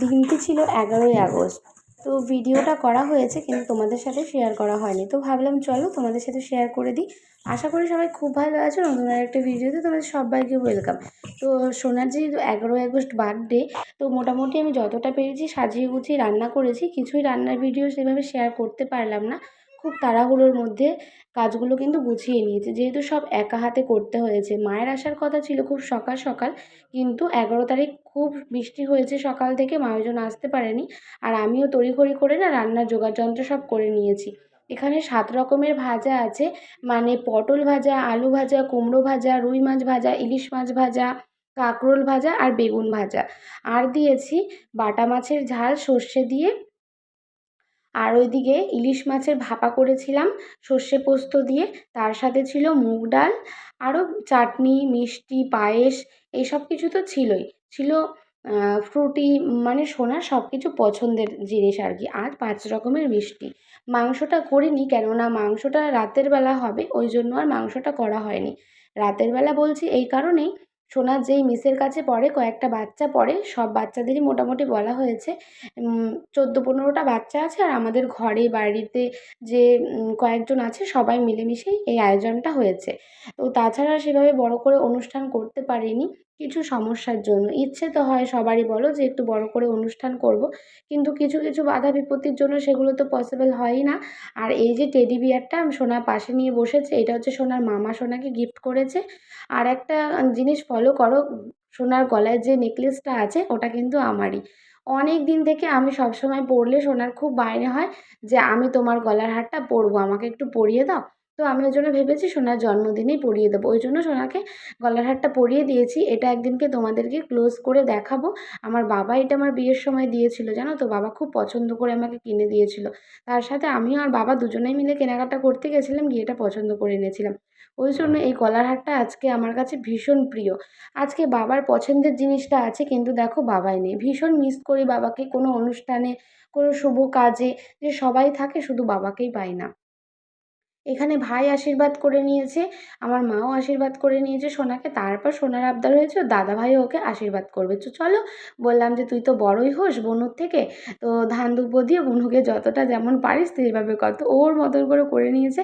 দিনটি ছিল এগারোই আগস্ট। তো ভিডিওটা করা হয়েছে কিন্তু তোমাদের সাথে শেয়ার করা হয়নি। তো ভাবলাম চলো তোমাদের সাথে শেয়ার করে দিই। আশা করি সবাই খুব ভালো আছো। নতুন একটা ভিডিওতে তোমাদের সবাইকে ওয়েলকাম তো সোনার যে এগারোই আগস্ট বার্থডে তো মোটামুটি আমি যতটা পেরেছি সাজিয়ে গুছিয়ে রান্না করেছি। কিছুই রান্নার ভিডিও সেভাবে শেয়ার করতে পারলাম না। খুব তাড়াহুড়োর মধ্যে কাজগুলো কিন্তু গুছিয়ে নিয়েছি। যেহেতু সব একা হাতে করতে হয়েছে, মায়ের আসার কথা ছিল খুব সকাল সকাল, কিন্তু এগারো তারিখ খুব বৃষ্টি হয়েছে সকাল থেকে, মা ওই জন্য আসতে পারেনি। আর আমিও তড়িঘড়ি করে না রান্নার জোগাড়যন্ত্র সব করে নিয়েছি। এখানে সাত রকমের ভাজা আছে মানে পটল ভাজা, আলু ভাজা, কুমড়ো ভাজা, রুই মাছ ভাজা, ইলিশ মাছ ভাজা, কাঁকরোল ভাজা আর বেগুন ভাজা। আর দিয়েছি বাটা মাছের ঝাল সর্ষে দিয়ে আর ওইদিকে ইলিশ মাছের ভাপা করেছিলাম, সর্ষে পোস্ত দিয়ে, তার সাথে ছিল মুগ ডাল, আরও চাটনি, মিষ্টি, পায়েস এইসব কিছু তো ছিলই। ছিল ফ্রুটি মানে সোনার সব কিছু পছন্দের জিনিস আর কি, আর পাঁচ রকমের মিষ্টি। মাংসটা করিনি, কেননা মাংসটা রাতের বেলা হবে, ওই জন্য আর মাংসটা করা হয়নি। রাতের বেলা বলছি এই কারণেই সোনার যেই মিসের কাছে পড়ে, কয়েকটা বাচ্চা পড়ে, সব বাচ্চাদেরই মোটামুটি বলা হয়েছে। চোদ্দ পনেরোটা বাচ্চা আছে আর আমাদের ঘরে, বাড়িতে যে কয়েকজন আছে, সবাই মিলেমিশেই এই আয়োজনটা হয়েছে। তো তাছাড়া সেভাবে বড় করে অনুষ্ঠান করতে পারিনি। কিছু সমস্যার জন্য। ইচ্ছে তো হয় সবারই বলো যে একটু বড় করে অনুষ্ঠান করব। কিন্তু কিছু কিছু বাধা বিপত্তির জন্য সেগুলো তো পসিবল হয়ই না। আর এই যে টেডি বিয়ারটা সোনা পাশে নিয়ে বসেছে, এটা হচ্ছে সোনার মামা সোনাকে গিফট করেছে। আর একটা জিনিস ফলো করো, সোনার গলায় যে নেকলেসটা আছে, ওটা কিন্তু আমারই। অনেক দিন থেকে আমি সবসময় পরলে সোনার খুব বায়না হয় যে, আমি তোমার গলার হারটা পরবো, আমাকে একটু পরিয়ে দাও। তো আমি ওই জন্য ভেবেছি সোনার জন্মদিনেই পরিয়ে দেবো। ওই জন্য সোনাকে গলার হারটা পরিয়ে দিয়েছি। এটা একদিনকে তোমাদেরকে ক্লোজ করে দেখাবো। আমার বাবা এটা আমার বিয়ের সময় দিয়েছিল, জানো তো? বাবা খুব পছন্দ করে আমাকে কিনে দিয়েছিল। তার সাথে আমিও আর বাবা দুজনেই মিলে কেনাকাটা করতে গেছিলাম, গিয়ে এটা পছন্দ করে এনেছিলাম। ওই জন্য এই গলার হারটা আজকে আমার কাছে ভীষণ প্রিয়। আজকে বাবার পছন্দের জিনিসটা আছে, কিন্তু দেখো বাবাই নেই। ভীষণ মিস করি বাবাকে। কোনো অনুষ্ঠানে, কোনো শুভ কাজে যে সবাই থাকে, শুধু বাবাকেই পাই না। এখানে ভাই আশীর্বাদ করে নিয়েছে, আমার মাও আশীর্বাদ করে নিয়েছে, সোনাকে তারপর সোনার আবদার হয়েছে দাদা ভাইও ওকে আশীর্বাদ করবে। তো চলো, বললাম যে তুই তো বড়ই হোস বনুর থেকে, তো ধান দুব্ব দিয়ে বনুকে যতটা যেমন পারিস সেইভাবে কত ওর মতন করে করে নিয়েছে।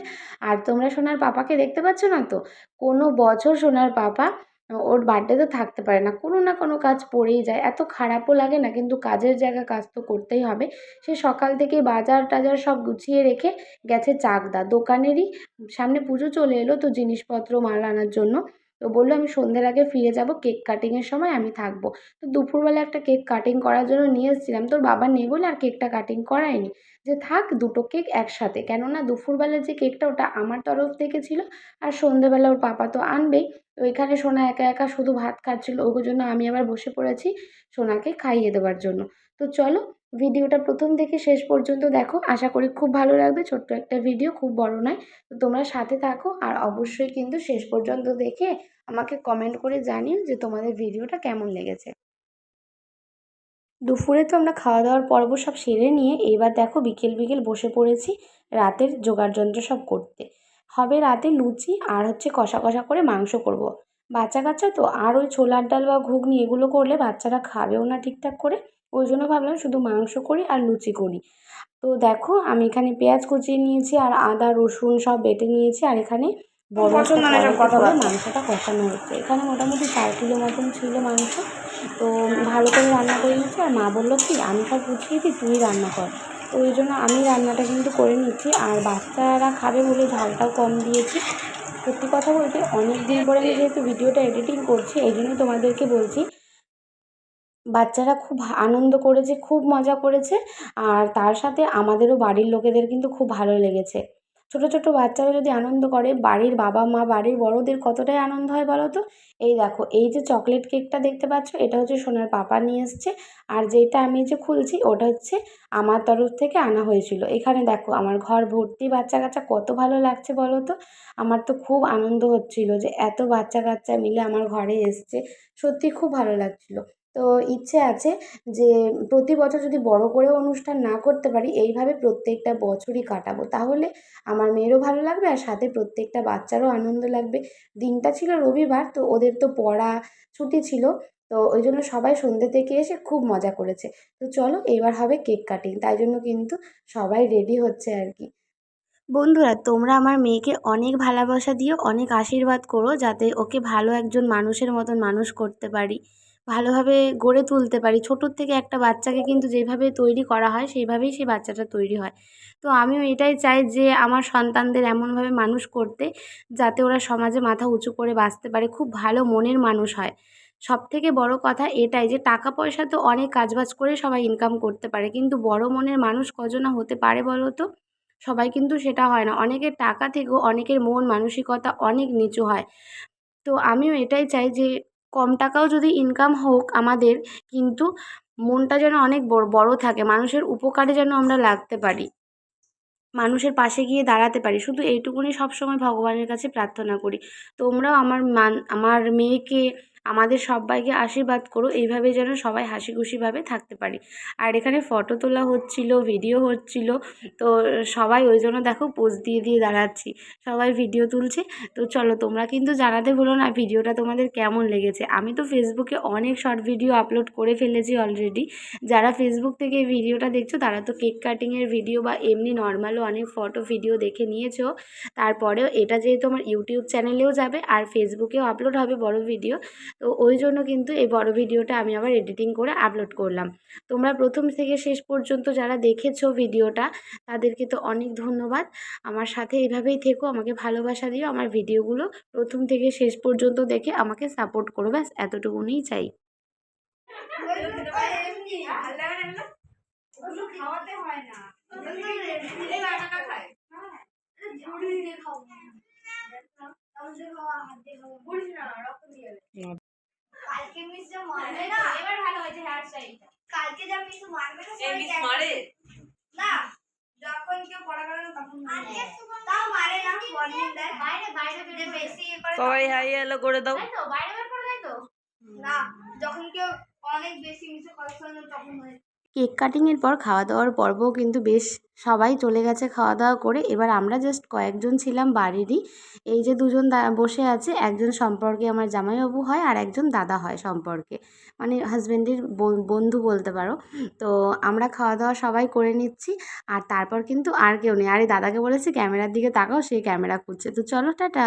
আর তোমরা সোনার পাপাকে দেখতে পাচ্ছ না তো? কোনো বছর সোনার পাপা ওর বার্থডেতে থাকতে পারে না। কোনো না কোনো কাজ পড়েই যায়। এত খারাপও লাগে না, কিন্তু কাজের জায়গা কাজ তো করতেই হবে। সে সকাল থেকে বাজার টাজার সব গুছিয়ে রেখে গেছে চাকদা। দোকানেরই সামনে পুজো চলে এলো তো জিনিসপত্র, মাল আনার জন্য। তো বলল, আমি সন্ধ্যের আগে ফিরে যাব, কেক কাটিংয়ের সময় আমি থাকব। তো দুপুরবেলা একটা কেক কাটিং করার জন্য নিয়ে এসেছিলাম। তোর বাবা নেই বলে আর কেকটা কাটিং করায়নি। যে থাক, দুটো কেক একসাথে। কেননা দুপুরবেলার যে কেকটা ওটা আমার তরফ থেকে ছিল আর সন্ধ্যেবেলা ওর পাপা তো আনবেই। তো সোনা একা একা শুধু ভাত খাচ্ছিলো। ওই জন্য আমি আবার বসে পড়েছি সোনাকে খাইয়ে দেওয়ার জন্য। তো চলো ভিডিওটা প্রথম থেকে শেষ পর্যন্ত দেখো। আশা করি খুব ভালো লাগবে। ছোট্ট একটা ভিডিও, খুব বড় নয়। তো তোমরা সাথে থাকো আর অবশ্যই কিন্তু শেষ পর্যন্ত দেখে আমাকে কমেন্ট করে জানিও যে তোমাদের ভিডিওটা কেমন লেগেছে। দুপুরে তো আমরা খাওয়া দাওয়ার পর্ব সব সেরে নিয়ে এবার দেখো বিকেল বিকেল বসে পড়েছি রাতের জোগাড়যন্ত্র সব করতে। হবে রাতে লুচি আর হচ্ছে কষা কষা করে মাংস করব। বাচ্চা কাচ্চা তো আর ওই ছোলার ডাল বা ঘুগনি এগুলো করলে বাচ্চারা খাবেও না ঠিকঠাক করে। ওই জন্য ভাবলাম শুধু মাংস করি আর লুচি করি। তো দেখো আমি এখানে পেঁয়াজ কুচিয়ে নিয়েছি আর আদা রসুন সব বেটে নিয়েছি আর এখানে বড় মাংসটা কষানো হচ্ছে। এখানে মোটামুটি চার কিলো মতন ছিল মাংস। তো ভালো করে রান্না করে নিচ্ছি আর মা বলল কি আমি সব গুছিয়ে দিই তুই রান্না কর। তো ওই জন্য আমি রান্নাটা কিন্তু করে নিচ্ছি। আর বাচ্চারা খাবে বলে ঝালটাও কম দিয়েছি। সত্যি কথা বলতে অনেক দিন পরে আমি যেহেতু ভিডিওটা এডিটিং করছি এই জন্যই তোমাদেরকে বলছি বাচ্চারা খুব আনন্দ করেছে, খুব মজা করেছে। আর তার সাথে আমাদেরও বাড়ির লোকেদের কিন্তু খুব ভালো লেগেছে। ছোটো ছোটো বাচ্চারা যদি আনন্দ করে, বাড়ির বাবা মা, বাড়ির বড়োদের কতটাই আনন্দ হয় বলো তো? এই দেখো, এই যে চকলেট কেকটা দেখতে পাচ্ছ, এটা হচ্ছে সোনার পাপা নিয়ে এসছে। আর যেটা আমি যে খুলছি, ওটা হচ্ছে আমার তরফ থেকে আনা হয়েছিল। এখানে দেখো, আমার ঘর ভর্তি বাচ্চা কাচ্চা কত ভালো লাগছে বলো তো? আমার তো খুব আনন্দ হচ্ছিল যে এত বাচ্চা কাচ্চা মিলে আমার ঘরে এসছে। সত্যি খুব ভালো লাগছিল। তো ইচ্ছে আছে যে প্রতি বছর যদি বড় করে অনুষ্ঠান না করতে পারি, এইভাবে প্রত্যেকটা বছরই কাটাবো। তাহলে আমার মেয়েরও ভালো লাগবে আর সাথে প্রত্যেকটা বাচ্চারও আনন্দ লাগবে। দিনটা ছিল রবিবার, তো ওদের তো পড়া ছুটি ছিল, তো ওই জন্য সবাই সন্ধ্যে থেকে এসে খুব মজা করেছে। তো চলো, এবার হবে কেক কাটিং, তাই জন্য কিন্তু সবাই রেডি হচ্ছে আর কি। বন্ধুরা, তোমরা আমার মেয়েকে অনেক ভালোবাসা দিও, অনেক আশীর্বাদ করো, যাতে ওকে ভালো একজন মানুষের মতন মানুষ করতে পারি। ভালোভাবে গড়ে তুলতে পারি। ছোটোর থেকে একটা বাচ্চাকে কিন্তু যেভাবে তৈরি করা হয়, সেইভাবেই সেই বাচ্চাটা তৈরি হয়। তো আমিও এটাই চাই যে আমার সন্তানদের এমনভাবে মানুষ করতে, যাতে ওরা সমাজে মাথা উঁচু করে বাঁচতে পারে, খুব ভালো মনের মানুষ হয়। সব থেকে বড় কথা এটাই যে টাকা পয়সা তো অনেক কাজবাজ করে সবাই ইনকাম করতে পারে, কিন্তু বড় মনের মানুষ কজনা হতে পারে বলো তো? সবাই কিন্তু সেটা হয় না। অনেকের টাকা থেকেও অনেকের মন মানসিকতা অনেক নিচু হয়। তো আমিও এটাই চাই যে কম টাকাও যদি ইনকাম হোক আমাদের, কিন্তু মনটা যেন অনেক বড় থাকে, মানুষের উপকারে যেন আমরা লাগতে পারি। মানুষের পাশে গিয়ে দাঁড়াতে পারি। শুধু এইটুকুনি সবসময় ভগবানের কাছে প্রার্থনা করি। তোমরাও আমার মান, আমার মেয়েকে আমাদের সব্বাইকে আশীর্বাদ করো এইভাবে যেন সবাই হাসি খুশিভাবে থাকতে পারি। আর এখানে ফটো তোলা হচ্ছিল, ভিডিও হচ্ছিল, তো সবাই ওই জন্য দেখো পোজ দিয়ে দিয়ে দাঁড়াচ্ছি। সবাই ভিডিও তুলছে। তো চলো তোমরা কিন্তু জানাতে ভুলো না ভিডিওটা তোমাদের কেমন লেগেছে। আমি তো ফেসবুকে অনেক শর্ট ভিডিও আপলোড করে ফেলেছি অলরেডি যারা ফেসবুক থেকে ভিডিওটা দেখছ, তারা তো কেক কাটিংয়ের ভিডিও বা এমনি নর্মালও অনেক ফটো ভিডিও দেখে নিয়েছো। তারপরেও এটা যেহেতু আমার ইউটিউব চ্যানেলেও যাবে, আর ফেসবুকেও আপলোড হবে বড় ভিডিও তো ওই জন্য কিন্তু এই বড় ভিডিওটা আমি আবার এডিটিং করে আপলোড করলাম। তোমরা প্রথম থেকে শেষ পর্যন্ত যারা দেখেছ ভিডিওটা, তাদেরকে তো অনেক ধন্যবাদ। আমার সাথে এইভাবেই থেকো, আমাকে ভালোবাসা দিও, আমার ভিডিওগুলো প্রথম থেকে শেষ পর্যন্ত দেখে আমাকে সাপোর্ট করো, ব্যাস, এতটুকুনিই চাই। হয়। কালকে মিস যা মারবে না এবার ভালো হয়েছে হেয়ার স্টাইলটা কালকে যা মিস মারবে না এ মিস মারে না যখন কেউ পড়াশোনা করে তখন মারে তাও মারে না ওয়ার্নিং দেয় বাইরে বাইরে যে বেশি ইয়ে করে সবাই হাই হ্যালো করে দাও। তাই তো বাইরে বের করে দেয় তো না যখন কেউ অনেক বেশি মিসে কথা শোনে তখন হয় কেক কাটিংয়ের পর খাওয়া দাওয়ার পর্বও কিন্তু বেশ সবাই চলে গেছে খাওয়া দাওয়া করে। এবার আমরা জাস্ট কয়েকজন ছিলাম বাড়িরই। এই যে দুজন বসে আছে, একজন সম্পর্কে আমার জামাইবাবু হয় আর একজন দাদা হয় সম্পর্কে। মানে হাজব্যান্ডের বন্ধু বলতে পারো। তো আমরা খাওয়া দাওয়া সবাই করে নিচ্ছি আর তারপর কিন্তু আর কেউ নেই। আর এই দাদাকে বলেছি ক্যামেরার দিকে তাকাও সেই ক্যামেরা খুঁজছে। তো চলো, টাটা!